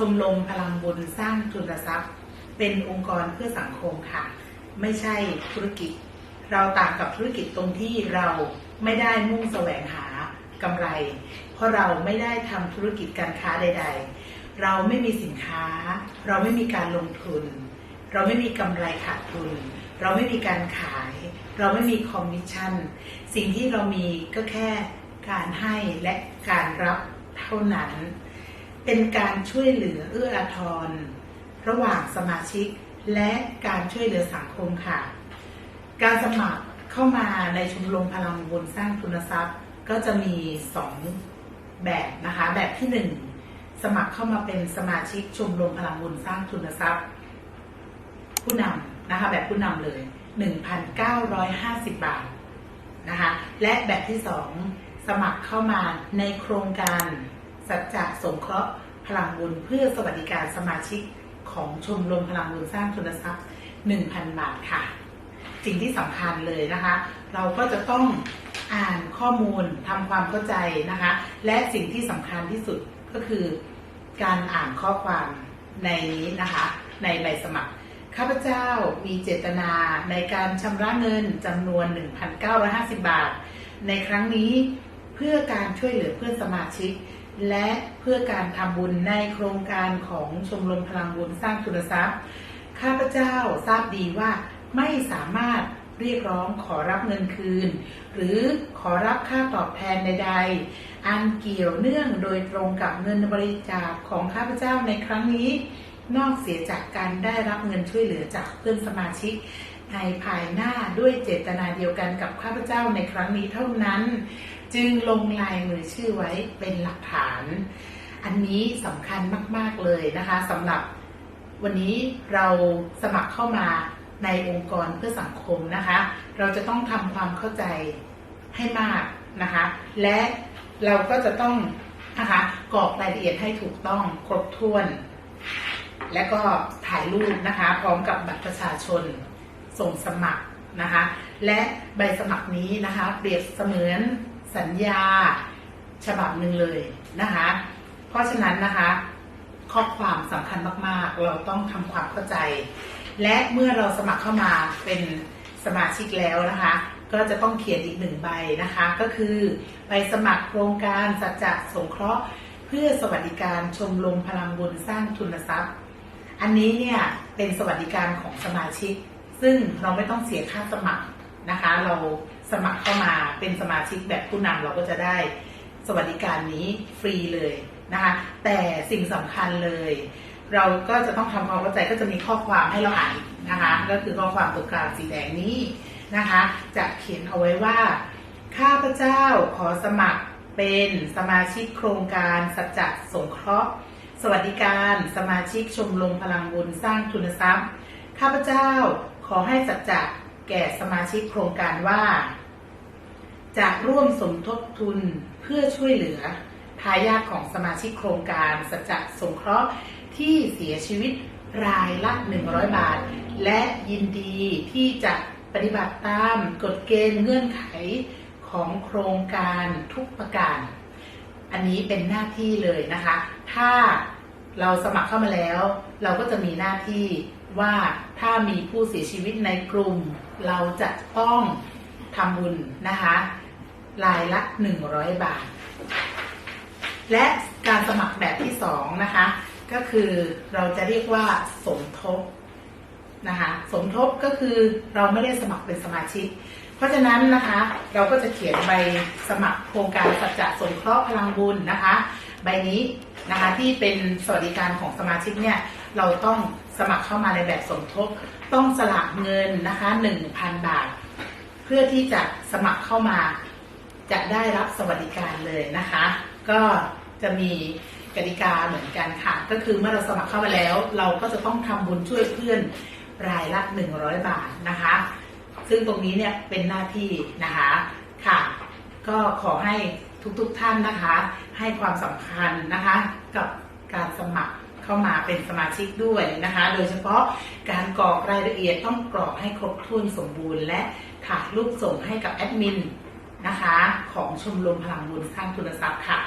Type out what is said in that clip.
ชมรมพลังบุญสร้างทุนทรัพย์ เป็นองค์กรเพื่อสังคมค่ะ ไม่ใช่ธุรกิจ เราต่างกับธุรกิจตรงที่เราไม่ได้มุ่งแสวงหากำไร เพราะเราไม่ได้ทำธุรกิจการค้าใด ๆ เราไม่มีสินค้า เราไม่มีการลงทุน เราไม่มีกำไรขาดทุน เราไม่มีการขาย เราไม่มีคอมมิชชั่น สิ่งที่เรามีก็แค่การให้และการรับเท่านั้น เป็นการช่วยเหลือเอื้ออาทร ระหว่างสมาชิกและการช่วยเหลือสังคมค่ะ การสมัครเข้ามาในชมรมพลังบุญสร้างทุนทรัพย์ ก็จะมีสองแบบนะคะ แบบที่หนึ่งสมัครเข้ามาเป็นสมาชิกชมรมพลังบุญสร้างทุนทรัพย์ ผู้นำนะคะ แบบผู้นำเลย 1,950 บาทนะคะ และแบบที่สองสมัครเข้ามาในโครงการ สัจจะสงเคราะห์พลังบุญเพื่อสวัสดิการสมาชิกของชมรมพลังบุญสร้างทุนทรัพย์ 1,000 บาทค่ะ สิ่งที่สำคัญเลยนะคะ เราก็จะต้องอ่านข้อมูลทำความเข้าใจนะคะ และสิ่งที่สำคัญที่สุดก็คือการอ่านข้อความในนี้นะคะ ในใบสมัครข้าพเจ้ามีเจตนาในการชำระเงินจำนวน 1,950 บาท ในครั้งนี้เพื่อการช่วยเหลือเพื่อนสมาชิก และเพื่อการทำบุญในโครงการของชมรมพลังบุญสร้างทุนทรัพย์ ข้าพเจ้าทราบดีว่าไม่สามารถเรียกร้องขอรับเงินคืน หรือขอรับค่าตอบแทนใด ๆ อันเกี่ยวเนื่องโดยตรงกับเงินบริจาคของข้าพเจ้าในครั้งนี้ นอกเสียจากการได้รับเงินช่วยเหลือจากเพื่อนสมาชิก ในภายหน้าด้วยเจตนาเดียวกันกับข้าพเจ้าในครั้งนี้เท่านั้น จึงลงลายมือชื่อไว้เป็นหลักฐาน อันนี้สำคัญมาก ๆ เลยนะคะสำหรับวันนี้เราสมัครเข้ามาในองค์กรเพื่อสังคมนะคะ เราจะต้องทำความเข้าใจให้มากนะคะ และเราก็จะต้องนะคะกรอกรายละเอียดให้ถูกต้องครบถ้วน และก็ถ่ายรูปนะคะ พร้อมกับบัตรประชาชน ส่งสมัครนะคะ และใบสมัครนี้นะคะเปรียบเสมือนสัญญาฉบับหนึ่งเลยนะคะ เพราะฉะนั้นนะคะข้อความสำคัญมากๆ เราต้องทำความเข้าใจ และเมื่อเราสมัครเข้ามาเป็นสมาชิกแล้วนะคะ ก็จะต้องเขียนอีกหนึ่งใบนะคะ ก็คือใบสมัครโครงการสัจจะสงเคราะห์ เพื่อสวัสดิการชมรมพลังบุญสร้างทุนทรัพย์ อันนี้เนี่ยเป็นสวัสดิการของสมาชิก ซึ่งเราไม่ต้องเสียค่าสมัครนะคะ เราสมัครเข้ามาเป็นสมาชิกแบบผู้นำเราก็จะได้สวัสดิการนี้ฟรีเลยนะคะ แต่สิ่งสำคัญเลย เราก็จะต้องทำความเข้าใจก็จะมีข้อความให้เราอ่านนะคะ ก็คือข้อความตรงกลางสีแดงนี้นะคะ จะเขียนเอาไว้ว่า ข้าพเจ้าขอสมัครเป็นสมาชิกโครงการสัจจะสงเคราะห์ สวัสดิการ สมาชิกชมรมพลังบุญสร้างทุนทรัพย์ ข้าพเจ้า ขอให้สัจจะแก่สมาชิกโครงการว่าจะร่วมสมทบทุนเพื่อช่วยเหลือทายาทของสมาชิกโครงการสัจจะสงเคราะห์ที่เสียชีวิตรายละ 100 บาท และยินดีที่จะปฏิบัติตามกฎเกณฑ์เงื่อนไขของโครงการทุกประการ อันนี้เป็นหน้าที่เลยนะคะ ถ้าเราสมัครเข้ามาแล้ว เราก็จะมีหน้าที่ ว่าถ้ามีผู้เสียชีวิตในกลุ่ม เราจะต้องทำบุญนะคะรายละ 100 บาท และการสมัครแบบที่สองนะคะ ก็คือเราจะเรียกว่าสมทบนะคะสมทบก็คือเราไม่ได้สมัครเป็นสมาชิก เพราะฉะนั้นนะคะเราก็จะเขียนใบสมัครโครงการสัจจะสงเคราะห์พลังบุญนะคะ ใบนี้นะคะที่เป็นสวัสดิการของสมาชิกเนี่ย เราต้องสมัครเข้ามาในแบบสมทบ ต้องสละเงินนะคะ 1,000 บาท เพื่อที่จะสมัครเข้ามาจะได้รับสวัสดิการเลยนะคะ ก็จะมีกติกาเหมือนกันค่ะ ก็คือเมื่อเราสมัครเข้ามาแล้ว เราก็จะต้องทำบุญช่วยเพื่อนรายละ 100 บาทนะคะ ซึ่งตรงนี้เนี่ยเป็นหน้าที่นะคะค่ะ ก็ขอให้ทุกๆทท่านนะคะ ให้ความสำคัญนะคะกับการสมัคร เข้ามาเป็นสมาชิกด้วยนะคะ โดยเฉพาะการกรอกรายละเอียดต้องกรอกให้ครบถ้วนสมบูรณ์ และถ่ายรูปส่งให้กับแอดมินนะคะ ของชมรมพลังบุญสร้างทุนทรัพย์ค่ะ